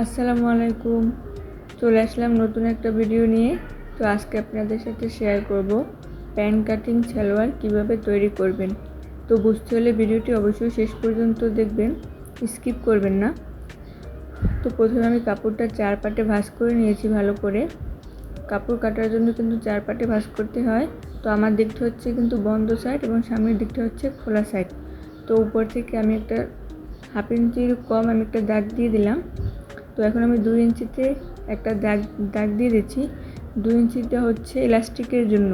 আসসালামু আলাইকুম। চলে আসলাম নতুন একটা ভিডিও নিয়ে। তো আজকে আপনাদের সাথে শেয়ার করব প্যান কাটিং সালোয়ার কীভাবে তৈরি করবেন। তো বুঝতে হলে ভিডিওটি অবশ্যই শেষ পর্যন্ত দেখবেন স্কিপ করবেন না। তো প্রথমে আমি কাপড়টা চার পাটে ভাঁজ করে নিয়েছি ভালো করে। কাপড় কাটার জন্য কিন্তু চার পাটে ভাঁজ করতে হয়। তো আমার দিকটা হচ্ছে কিন্তু বন্ধ সাইড এবং সামনের দিকটা হচ্ছে খোলা সাইড তো উপর থেকে আমি একটা হাফ ইঞ্চির কম আমি একটা দাগ দিয়ে দিলাম। তো এখন আমি দুই ইঞ্চিতে একটা দাগ দাগ দিয়ে দিচ্ছি। দুই ইঞ্চিটা হচ্ছে ইলাস্টিকের জন্য।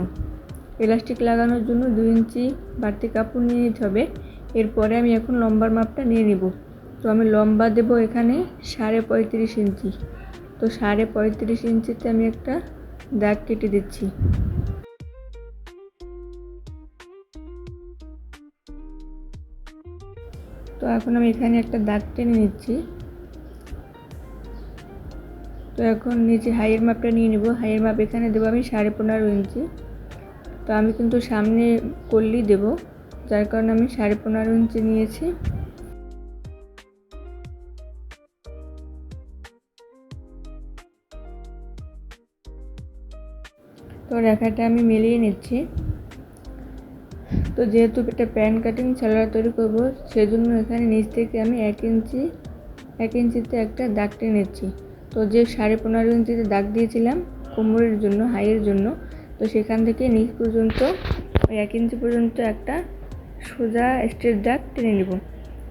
ইলাস্টিক লাগানোর জন্য দুই ইঞ্চি বাড়তি কাপড় নিয়ে নিতে হবে। এরপরে আমি এখন লম্বার মাপটা নিয়ে নিব। তো আমি লম্বা দেব এখানে সাড়ে পঁয়ত্রিশ ইঞ্চি। তো সাড়ে পঁয়ত্রিশ ইঞ্চিতে আমি একটা দাগ কেটে দিচ্ছি। তো এখন আমি এখানে একটা দাগ টেনে নিচ্ছি। তো এখন নিচে হাইয়ের মাপটা নিয়ে নেব। হাইয়ের মাপ এখানে দেবো আমি সাড়ে পনেরো ইঞ্চি। তো আমি কিন্তু সামনে করলেই দেব। যার কারণে আমি সাড়ে পনেরো ইঞ্চি নিয়েছি। তো রেখাটা আমি মিলিয়ে নিচ্ছি। তো যেহেতু এটা প্যান কাটিং সালোয়ার তৈরি করব, সেজন্য এখানে নিচ থেকে আমি এক ইঞ্চি, এক ইঞ্চিতে একটা দাগ নিচ্ছি। তো যে সাড়ে পনেরো ইঞ্চিতে দাগ দিয়েছিলাম কোমরের জন্য, হাইয়ের জন্য, তো সেখান থেকে নিচ পর্যন্ত, ওই এক ইঞ্চি পর্যন্ত একটা সোজা স্ট্রেট দাগ টেনে নেব।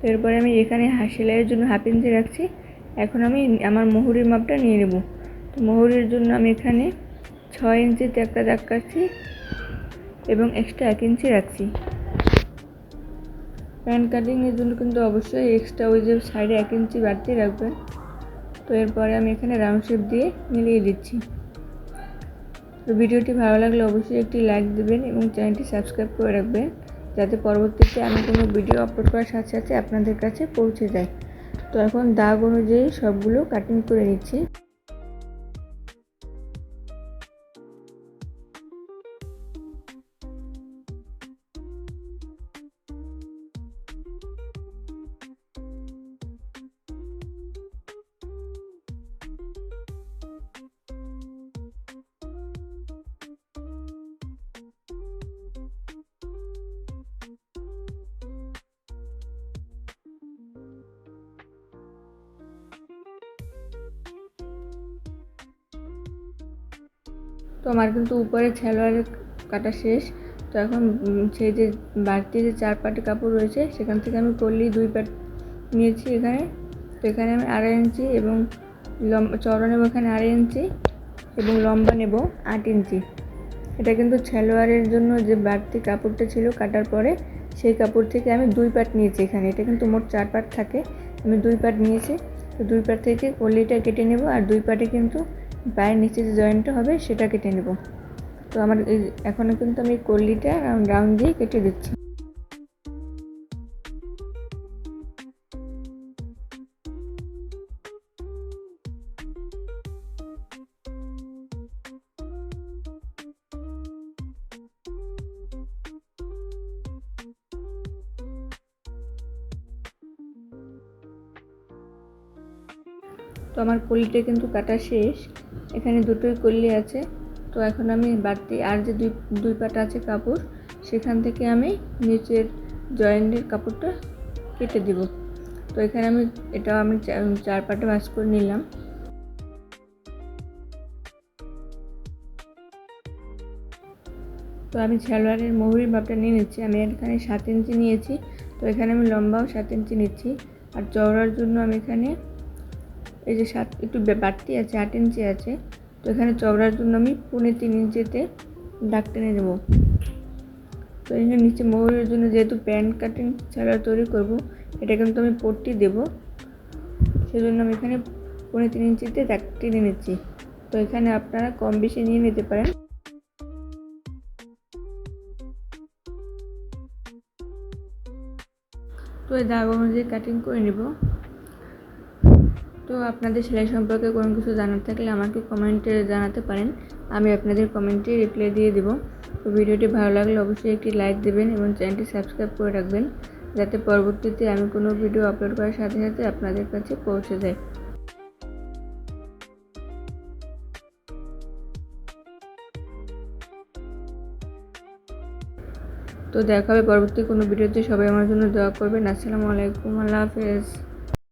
এরপরে আমি এখানে সেলাইয়ের জন্য হাফ ইঞ্চি রাখছি। এখন আমি আমার মোহরির মাপটা নিয়ে নেব। তো মোহরির জন্য আমি এখানে ছয় ইঞ্চিতে একটা দাগ কাটছি এবং এক্সট্রা এক ইঞ্চি রাখছি। প্যান কাটিংয়ের জন্য কিন্তু অবশ্যই এক্সট্রা ওই যে সাইডে এক ইঞ্চি বাড়তি রাখবেন। তো এরপরে আমি এখানে রাউন্ড শেপ দিয়ে মিলিয়ে দিচ্ছি। তো ভিডিওটি ভালো লাগলে অবশ্যই একটি লাইক দেবেন এবং চ্যানেলটি সাবস্ক্রাইব করে রাখবেন, যাতে পরবর্তীতে আমি কোনো ভিডিও আপলোড করার সাথে সাথে আপনাদের কাছে পৌঁছে যায়। তো এখন দাগ অনুযায়ী সবগুলো কাটিং করে নিচ্ছি। তো আমার কিন্তু উপরে সালোয়ারের কাটা শেষ। তো এখন সেই যে বাড়তি যে চার পাটি কাপড় রয়েছে, সেখান থেকে আমি করলি দুই পাট নিয়েছি এখানে। তো এখানে আমি আড়াই ইঞ্চি এবং লম্বা চড়া নেব এখানে আড়াই ইঞ্চি এবং লম্বা নেব আট ইঞ্চি। এটা কিন্তু সালোয়ারের জন্য যে বাড়তি কাপড়টা ছিল কাটার পরে, সেই কাপড় থেকে আমি দুই পাট নিয়েছি এখানে। এটা কিন্তু মোট চার পাট থাকে। আমি দুই পাট নিয়েছি। তো দুই পাট থেকে কলিটা কেটে নেব আর দুই পাটে কিন্তু পায়ের নিচে যে জয়েন্টটা হবে সেটা কেটে নেব। তো আমার এখন কিন্তু আমি কল্লিটা রাউন্ড দিয়ে কেটে দিচ্ছি। তো আমার কলিটা কিন্তু কাটা শেষ। এখানে দুটোই কলি আছে। তো এখন আমি বাড়তি আর যে দুই দুই পাটা আছে কাপড়, সেখান থেকে আমি নিচের জয়েন্টের কাপড়টা কেটে দিব। তো এখানে আমি, এটাও আমি চার পাটা ভাঁজ করে নিলাম। তো আমি সালোয়ারের মহুরির মাপটা নিয়ে নিচ্ছি। আমি এখানে সাত ইঞ্চি নিয়েছি। তো এখানে আমি লম্বাও সাত ইঞ্চি নিচ্ছি। আর চওড়ার জন্য আমি এখানে এই যে সাত একটু বাড়তি আছে, আট ইঞ্চি আছে। তো এখানে চওড়ার জন্য আমি পুনে তিন ইঞ্চিতে দাগ টেনে দেবো তো এখানে নিচে ময়ূরের জন্য যেহেতু প্যান্ট কাটিং ছাড়া তৈরি করব, এটা কিন্তু আমি পট্টি দেবো। সেজন্য আমি এখানে পুনে তিন ইঞ্চিতে দাগ টেনে নিচ্ছি। তো এখানে আপনারা কম বেশি নিয়ে নিতে পারেন। তো এই দাগ অনুযায়ী কাটিং করে নেব। তো আপনাদের সেলাই সম্পর্কে কোনো কিছু জানার থাকলে আমাকে কমেন্টে জানাতে পারেন। আমি আপনাদের কমেন্টে রিপ্লাই দিয়ে দেবো। তো ভিডিওটি ভালো লাগলে অবশ্যই একটি লাইক দেবেন এবং চ্যানেলটি সাবস্ক্রাইব করে রাখবেন, যাতে পরবর্তীতে আমি কোনো ভিডিও আপলোড করার সাথে সাথে আপনাদের কাছে পৌঁছে যায়। তো দেখা হবে পরবর্তী কোনো ভিডিওতে। সবাই আমার জন্য করবেন। আসসালামু আলাইকুম। হাফেজ।